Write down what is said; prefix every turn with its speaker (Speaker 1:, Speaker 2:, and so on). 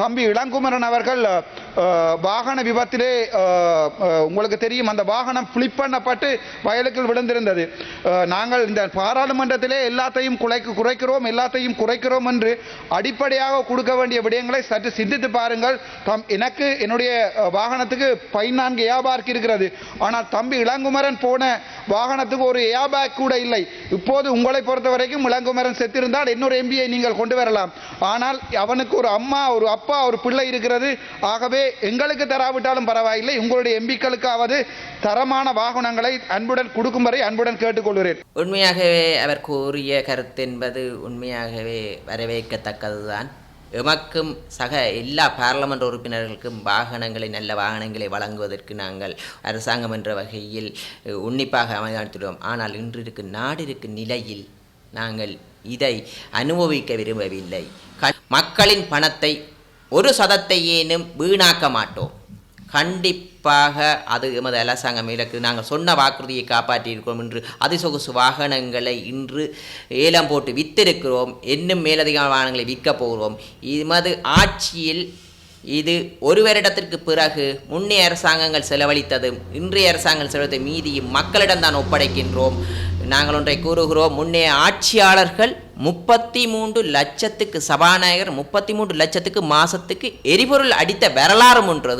Speaker 1: தம்பி இளங்குமரன் அவர்கள் வாகன விபத்திலே உங்களுக்கு தெரியும் அந்த வாகனம் ஃபிளிப் பண்ணப்பட்டு வயலுக்குள் விழுந்திருந்தது. நாங்கள் இந்த பாராளுமன்றத்திலே எல்லாத்தையும் குறைக்கு குறைக்கிறோம் எல்லாத்தையும் குறைக்கிறோம் என்று அடிப்படையாக கொடுக்க வேண்டிய விடயங்களை சற்று சிந்தித்து பாருங்கள். தம் எனக்கு என்னுடைய வாகனத்துக்கு பதினான்கு ஏபார்க் இருக்கிறது. ஆனால் தம்பி இளங்குமரன் போன வாகனத்துக்கு ஒரு ஏபேக் கூட இல்லை. இப்போது உங்களை பொறுத்த வரைக்கும் இளங்குமரன் செத்திருந்தால் இன்னொரு எம்பியை நீங்கள் கொண்டு வரலாம். ஆனால் அவனுக்கு ஒரு அம்மா ஒரு அப்பா ஒரு பிள்ளை இருக்கிறது. ஆகவே எங்களுக்கு தராவிட்டாலும் பரவாயில்லை. உங்களுடைய எம்பிக்களுக்காவது தரமான வாகனங்களை அன்புடன் கொடுக்கும் வரை அன்புடன் கேட்டுக்கொள்கிறேன்.
Speaker 2: உண்மையாகவே அவர் கூறிய கருத்து என்பது உண்மையாகவே வரவேற்கத்தக்கதுதான். எமக்கும் சக எல்லா பாராளுமன்ற உறுப்பினர்களுக்கும் வாகனங்களை நல்ல வாகனங்களை வழங்குவதற்கு நாங்கள் அரசாங்கம் என்ற வகையில் உன்னிப்பாக அமைத்துள்ளோம் ஆனால் இன்று இருக்கும் நாடு இருக்கும் நிலையில் நாங்கள் இதை அனுபவிக்க விரும்பவில்லை. க- மக்களின் பணத்தை ஒரு சதத்தையேனும் வீணாக்க மாட்டோம். கண்டிப்பாக அது எமது அரசாங்கம் இலக்கு. நாங்கள் சொன்ன வாக்குறுதியை காப்பாற்றியிருக்கிறோம் என்று அதிசொகுசு வாகனங்களை இன்று ஏலம் போட்டு வித்திருக்கிறோம். இன்னும் மேலதிகமான வாகனங்களை விற்கப் போகிறோம். எமது ஆட்சியில் இது ஒரு வருடத்திற்கு பிறகு முன்னைய அரசாங்கங்கள் செலவழித்ததும் இன்றைய அரசாங்கங்கள் செலவழித்த மீதியும் மக்களிடம் தான் ஒப்படைக்கின்றோம். நாங்கள் ஒன்றை கூறுகிறோம். முன்னே ஆட்சியாளர்கள் முப்பத்தி மூன்று லட்சத்துக்கு சபாநாயகர் முப்பத்தி மூன்று லட்சத்துக்கு மாதத்துக்கு எரிபொருள் அடித்த வரலாறு ஒன்றது.